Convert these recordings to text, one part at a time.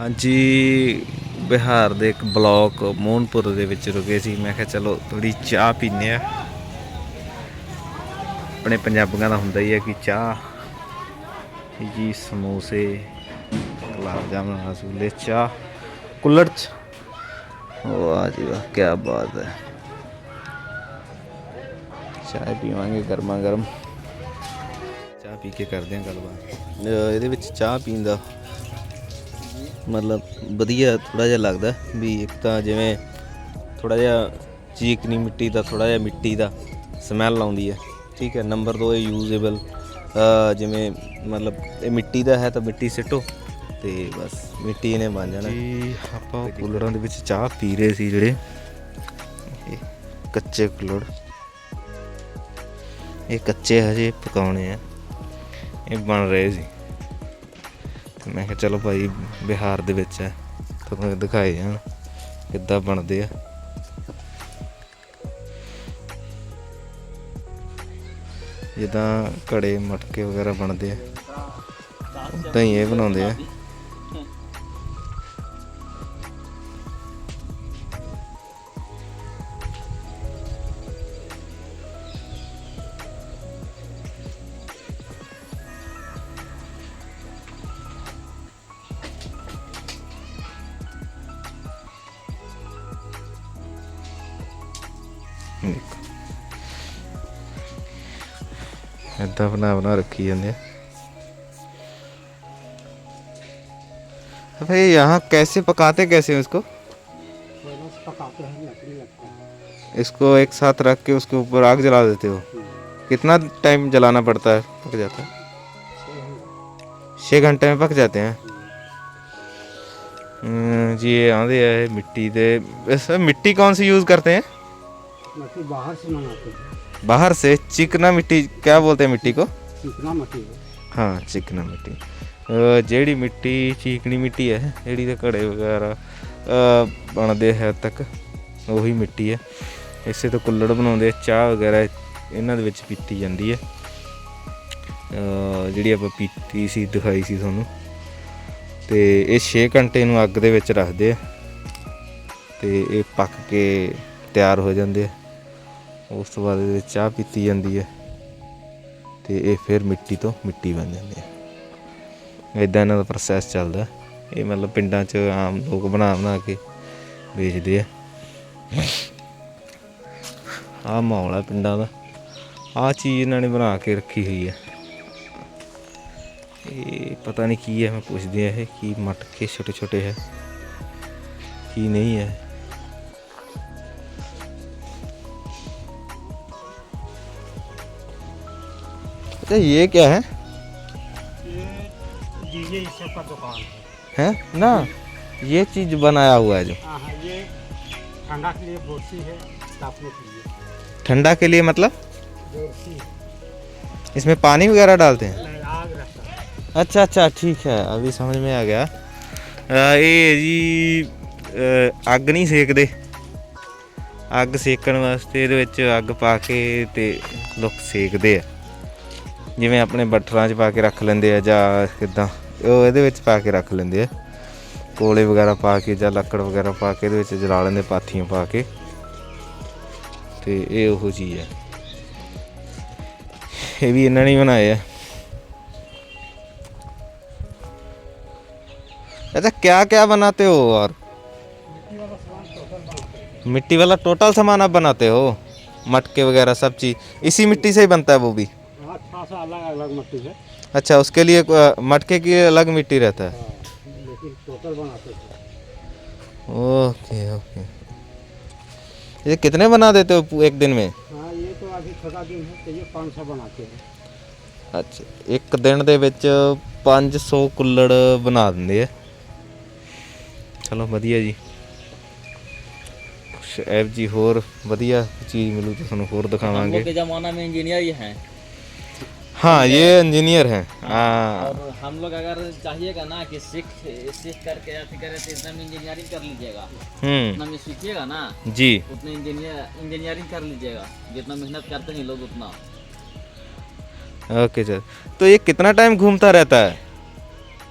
ਹਾਂਜੀ, ਬਿਹਾਰ ਦੇ ਇੱਕ ਬਲਾਕ ਮੋਹਨਪੁਰ ਦੇ ਵਿੱਚ ਰੁਕੇ ਸੀ। ਮੈਂ ਕਿਹਾ, ਚਲੋ ਥੋੜੀ ਚਾਹ ਪੀਨੇ ਆ ਆਪਣੇ ਪੰਜਾਬੀਆਂ ਦਾ ਹੁੰਦਾ ਹੀ ਹੈ ਕਿ ਚਾਹ। ਜੀ, ਸਮੋਸੇ, ਗੁਲਾਬ ਜਾਮਨ, ਰਸਗੁੱਲੇ, ਚਾਹ, ਕੁੱਲੜ ਚ। ਵਾਹ ਜੀ ਵਾਹ ਕੀ ਬਾਤ ਹੈ। ਚਾਹ ਪੀਵਾਂਗੇ ਗਰਮਾ ਗਰਮ। ਚਾਹ ਪੀ ਕੇ ਕਰਦੇ ਹਾਂ ਗੱਲਬਾਤ। ਇਹਦੇ ਵਿੱਚ ਚਾਹ ਪੀਣ ਦਾ ਮਤਲਬ ਵਧੀਆ ਥੋੜਾ ਜਿਹਾ ਲੱਗਦਾ ਵੀ ਇੱਕ ਤਾਂ ਜਿਵੇਂ ਥੋੜਾ ਜਿਹਾ ਚੀਕਨੀ ਮਿੱਟੀ ਦਾ ਥੋੜਾ ਜਿਹਾ ਮਿੱਟੀ ਦਾ ਸਮੈਲ ਆਉਂਦੀ ਹੈ। ਠੀਕ ਹੈ ਨੰਬਰ 2 ਇਹ ਯੂਜ਼ੇਬਲ ਜਿਵੇਂ ਮਤਲਬ ਇਹ ਮਿੱਟੀ ਦਾ ਹੈ ਤਾਂ ਮਿੱਟੀ ਸਿੱਟੋ ਤੇ ਬਸ ਮਿੱਟੀ ਨੇ ਬਣ ਜਾਣਾ। ਜੀ ਆਪਾਂ ਕੁੱਲੜਾਂ ਦੇ ਵਿੱਚ ਚਾਹ ਪੀ ਰਹੇ ਸੀ ਜਿਹੜੇ। ਕੱਚੇ ਕੁੱਲੜ ਇਹ ਕੱਚੇ ਹਜੇ ਪਕਾਉਣੇ ਆ। ਇਹ ਬਣ ਰਹੇ ਸੀ। ਮੈਂ ਕਿਹਾ ਚਲੋ ਭਾਈ ਬਿਹਾਰ ਦੇ ਵਿੱਚ ਹੈ। ਤੁਹਾਨੂੰ ਦਿਖਾਏ ਜਾਣ ਕਿੱਦਾਂ ਬਣਦੇ ਆ। ਜਿੱਦਾਂ ਘੜੇ ਮਟਕੇ ਵਗੈਰਾ ਬਣਦੇ ਆ। ਉਦਾਂ ਹੀ ਇਹ ਬਣਾਉਂਦੇ ਆ। ਦੇਖੋ ਏਦਾਂ ਬਣਾ ਬਣਾ ਰੱਖੀ ਜਾਂਦੇ ਆ भाई यहाँ कैसे पकाते कैसे हैं इसको पकाते हैं लकड़ी लगता है इसको एक साथ रख के उसके ऊपर आग जला देते हो कितना टाइम जलाना पड़ता है पक जाता है छः घंटे में पक जाते हैं हम्म, जी ये आंधे है मिट्टी दे वैसे मिट्टी कौन सी यूज़ करते हैं मट्टी बाहर से मंगाते हैं बाहर से चिकना मिट्टी क्या बोलते हैं मिट्टी को कितना मट्टी है ਹਾਂ ਚਿਕਨਾ ਮਿੱਟੀ ਅਹ ਜਿਹੜੀ ਮਿੱਟੀ ਚੀਕਣੀ ਮਿੱਟੀ ਹੈ ਜਿਹੜੀ ਦੇ ਘੜੇ ਵਗੈਰਾ ਅਹ ਬਣਦੇ ਹੈ ਤੱਕ ਉਹੀ ਮਿੱਟੀ ਹੈ ਇਸੇ ਤੋਂ ਕੁੱਲੜ ਬਣਾਉਂਦੇ ਆ ਚਾਹ ਵਗੈਰਾ ਇਹਨਾਂ ਦੇ ਵਿੱਚ ਪੀਤੀ ਜਾਂਦੀ ਹੈ ਅਹ ਜਿਹੜੀ ਆਪਾਂ ਪੀਤੀ ਸੀ ਦਿਖਾਈ ਸੀ ਤੁਹਾਨੂੰ ਤੇ ਇਹ 6 ਘੰਟੇ ਨੂੰ ਅੱਗ ਦੇ ਵਿੱਚ ਰੱਖਦੇ ਆ ਤੇ ਇਹ ਪੱਕ ਕੇ ਤਿਆਰ ਹੋ ਜਾਂਦੇ ਆ ਉਸ ਤੋਂ ਬਾਅਦ ਇਹਦੇ ਚਾਹ ਪੀਤੀ ਜਾਂਦੀ ਹੈ ਤੇ ਇਹ ਫਿਰ ਮਿੱਟੀ ਤੋਂ ਮਿੱਟੀ ਬਣ ਜਾਂਦੀ ਹੈ। ਇਦਾਂ ਇਹਨਾਂ ਦਾ ਪ੍ਰੋਸੈਸ ਚੱਲਦਾ। ਇਹ ਮਤਲਬ ਪਿੰਡਾਂ 'ਚ ਆਮ ਲੋਕ ਬਣਾ ਬਣਾ ਕੇ ਵੇਚਦੇ ਆ। ਆਹ ਮਾਹੌਲ ਹੈ ਪਿੰਡਾਂ ਦਾ। ਆਹ ਚੀਜ਼ ਇਹਨਾਂ ਨੇ ਬਣਾ ਕੇ ਰੱਖੀ ਹੋਈ ਹੈ। ਇਹ ਪਤਾ ਨਹੀਂ ਕੀ ਹੈ, ਮੈਂ ਪੁੱਛਦੀ ਆ ਇਹ, ਕੀ ਮਟਕੇ ਛੋਟੇ ਛੋਟੇ ਹੈ, ਕੀ ਨਹੀਂ ਹੈ। अच्छा ये क्या है ये डीजे इस सब का दुकान है है ना ये चीज बनाया हुआ है जो हाँ हाँ ये ठंडा के लिए बोरसी है तापने के लिए ठंडा के लिए मतलब बोरसी है इसमें पानी वगैरह डालते हैं नहीं, आग रहता है अच्छा अच्छा ठीक है अभी समझ में आ ਗਿਆ ਅਹ ਇਹ ਜੀ ਅਹ ਅੱਗ ਨਹੀਂ ਸੇਕਦੇ ਅੱਗ ਸੇਕਣ ਵਾਸਤੇ ਇਹਦੇ ਵਿੱਚ ਅੱਗ ਪਾ ਕੇ ਤੇ ਲੋਕ ਸੇਕਦੇ ਆ ਜਿਵੇਂ ਆਪਣੇ ਬੱਠਰਾਂ 'ਚ ਪਾ ਕੇ ਰੱਖ ਲੈਂਦੇ ਆ ਜਾਂ ਕਿਦਾਂ ਉਹ ਇਹਦੇ ਵਿੱਚ ਪਾ ਕੇ ਰੱਖ ਲੈਂਦੇ ਆ ਕੋਲੇ ਵਗੈਰਾ ਪਾ ਕੇ ਜਾਂ ਲੱਕੜ ਵਗੈਰਾ ਪਾ ਕੇ ਇਹਦੇ ਵਿੱਚ ਜਲਾ ਲੈਂਦੇ ਪਾਥੀਆਂ ਪਾ ਕੇ ਤੇ ਇਹ ਉਹ ਚੀਜ਼ ਹੈ ਇਹ ਵੀ ਇਹਨਾਂ ਨੇ ਹੀ ਬਣਾਏ ਆ अच्छा क्या क्या बनाते हो और मिट्टी वाला टोटल सामान आप बनाते हो मटके वगैरह सब चीज इसी मिट्टी से ही बनता है वो भी हाँ थोड़ा सा अलग अलग मट्टी है अच्छा उसके लिए अ, मटके की अलग मिट्टी रहता है हाँ, लेकिन टोटल बनाते हैं ओके ओके ये कितने बना देते हो एक दिन में हाँ ये तो अभी छोटा दिन है तो ये पाँच सौ बनाते हैं ਅੱਛਾ ਇੱਕ ਦਿਨ ਦੇ ਵਿੱਚ 500 ਕੁੱਲੜ ਬਣਾ ਦਿੰਦੇ ਆ ਚਲੋ ਵਧੀਆ ਜੀ ਕੁਛ ਐਫ ਜੀ ਹੋਰ ਵਧੀਆ ਚੀਜ਼ ਮਿਲੂ ਤਾਂ ਤੁਹਾਨੂੰ ਹੋਰ हम ਦਿਖਾਵਾਂਗੇ लोग के जमाना में इंजीनियर ही हैं हाँ ये इंजीनियर हैं हाँ और हम लोग अगर चाहिएगा ना कि सीख सीख करके या फिर करे तो इतना में इंजीनियरिंग कर लीजिएगा हम्म उतना में सीखिएगा ना जी उतने इंजीनियर इंजीनियरिंग कर लीजिएगा जितना मेहनत करते हैं लोग उतना ओके सर तो ये कितना टाइम घूमता रहता है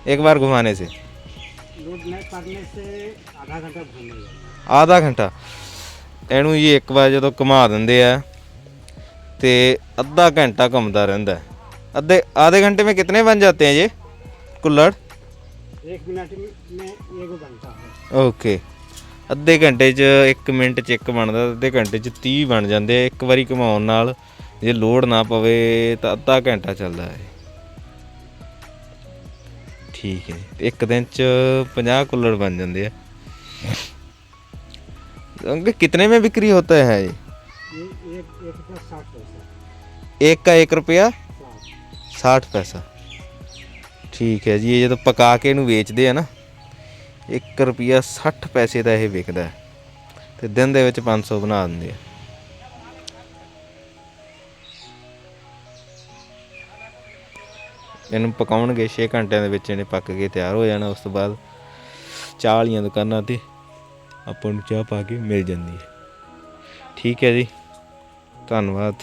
एक बार घुमाने से लोड नहीं करने से आधा घंटा घूमेगा ਆਧਾ ਘੰਟਾ ਇਹਨੂੰ ਜੀ ਇੱਕ ਵਾਰ ਜਦੋਂ ਘੁਮਾ ਦਿੰਦੇ ਆ ਤੇ ਅੱਧਾ ਘੰਟਾ ਘੁੰਮਦਾ ਰਹਿੰਦਾ ਹੈ। ਅੱਧੇ ਆਧੇ ਘੰਟੇ में कितने बन जाते हैं ये कुल्हड़ एक मिनट में में एगो घंटा है ਓਕੇ ਅੱਧੇ ਘੰਟੇ 'ਚ 1 ਮਿੰਟ 'ਚ ਇੱਕ ਬਣਦਾ ਅੱਧੇ ਘੰਟੇ 'ਚ 30 ਬਣ ਜਾਂਦੇ ਆ ਇੱਕ ਵਾਰੀ ਘੁਮਾਉਣ ਨਾਲ ਜੇ ਲੋਡ ਨਾ ਪਵੇ ਤਾਂ ਅੱਧਾ ਘੰਟਾ ਚੱਲਦਾ ਹੈ ਠੀਕ ਹੈ ਜੀ। ਤੇ ਇੱਕ ਦਿਨ 'ਚ 50 ਕੁੱਲੜ ਬਣ ਜਾਂਦੇ ਆ अंकल कितने में बिक्री होता है ये ये एक एक का साठ पैसा एक का एक रुपया साठ 60 ਪੈਸਾ। ਠੀਕ ਹੈ ਜੀ, ਇਹ ਜਦੋਂ ਪਕਾ ਕੇ ਇਹਨੂੰ ਵੇਚਦੇ ਆ ਨਾ 1 ਰੁਪਿਆ 60 ਪੈਸੇ ਦਾ ਇਹ ਵਿਕਦਾ ਹੈ। ਤੇ ਦਿਨ ਦੇ ਵਿੱਚ 500 ਬਣਾ ਦਿੰਦੇ ਆ। ਇਹਨੂੰ ਪਕਾਉਣਗੇ 6 ਘੰਟਿਆਂ ਦੇ ਵਿੱਚ ਇਹਨੇ ਪੱਕ ਕੇ ਤਿਆਰ ਹੋ ਜਾਣਾ, ਉਸ ਤੋਂ ਬਾਅਦ ਚਾਹ ਵਾਲੀਆਂ ਦੁਕਾਨਾਂ ਤੇ ਆਪਾਂ ਨੂੰ ਚਾਹ ਪਾ ਕੇ ਮਿਲ ਜਾਂਦੀ ਹੈ। ਠੀਕ ਹੈ ਜੀ, ਧੰਨਵਾਦ।